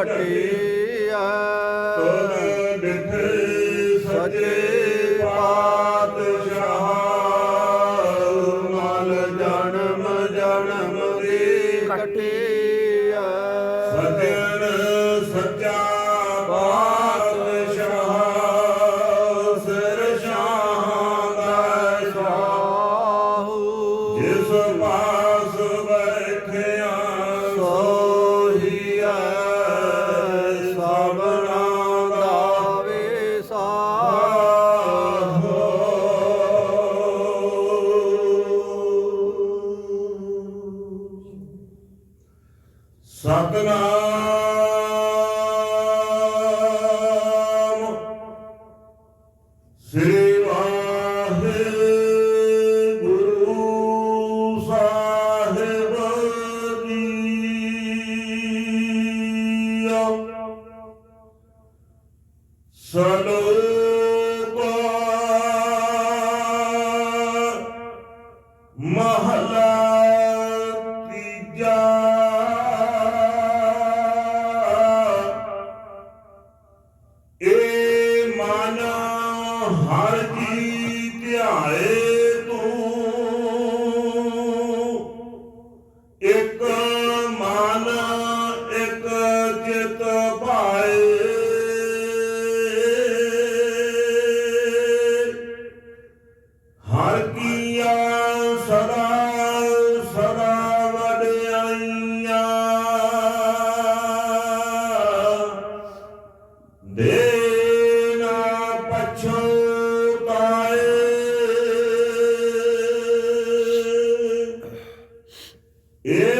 காட்டி Satnam Aqui. Yeah.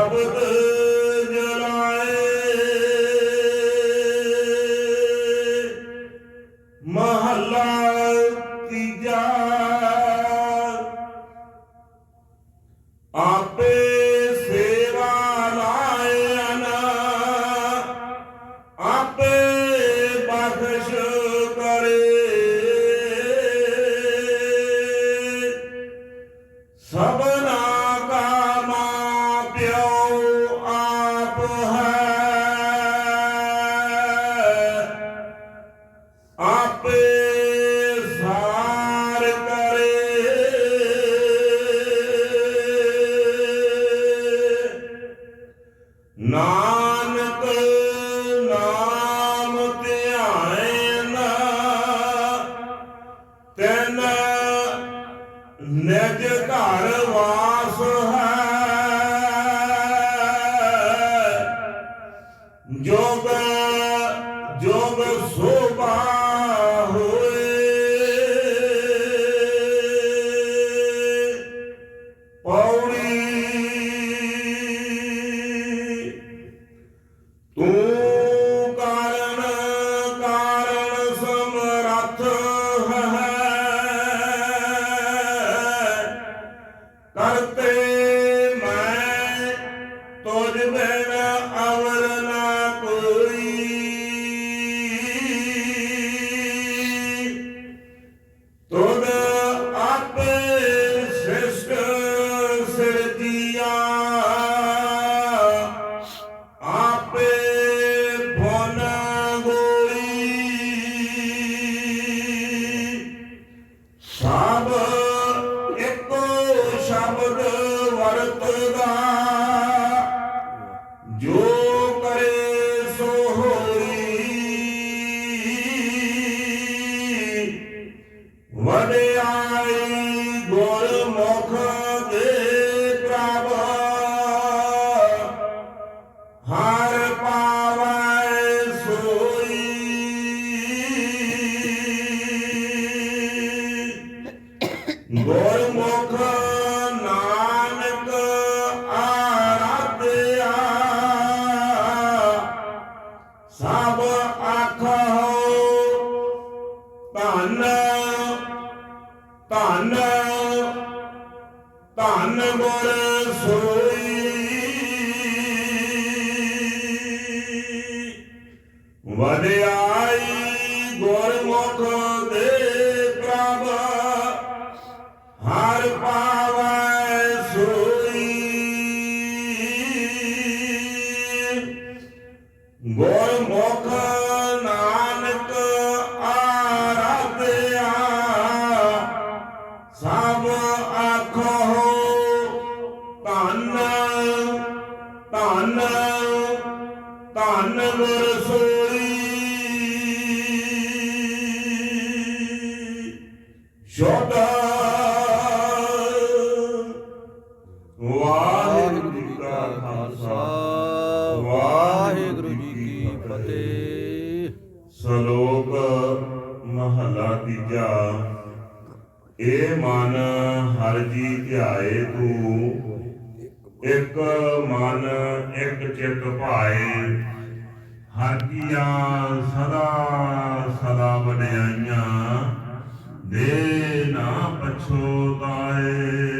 Hallelujah. ਘਰ ਵਾਸ ਹੈ। ਜੋਗ ਜੋਗ ਸੋਭਾ ਹੋਏ। ਪੌੜੀ ਤੂੰ Glória ai, glória, glória. Waheguru ji ਕਾ ਖਾਲਸਾ, ਵਾਹਿਗੁਰੂ ਜੀ ਕੀ ਫਤਿਹ। ਸ਼ਲੋਕ ਮਹਲਾ ਤੀਜਾ, ਏ ਮਨ ਹਰ ਜੀ ਧਿਆਏ ਤੂੰ, ਇੱਕ ਮਨ ਇਕ ਚਿਤ ਭਾਏ, ਹਰ ਕੀਆਂ ਸਦਾ ਸਦਾ ਵਡਿਆਈਆਂ, ਦੇ ਨਾ ਪਛੋਤਾਏ। ਵਾਹਿਗੁਰੂ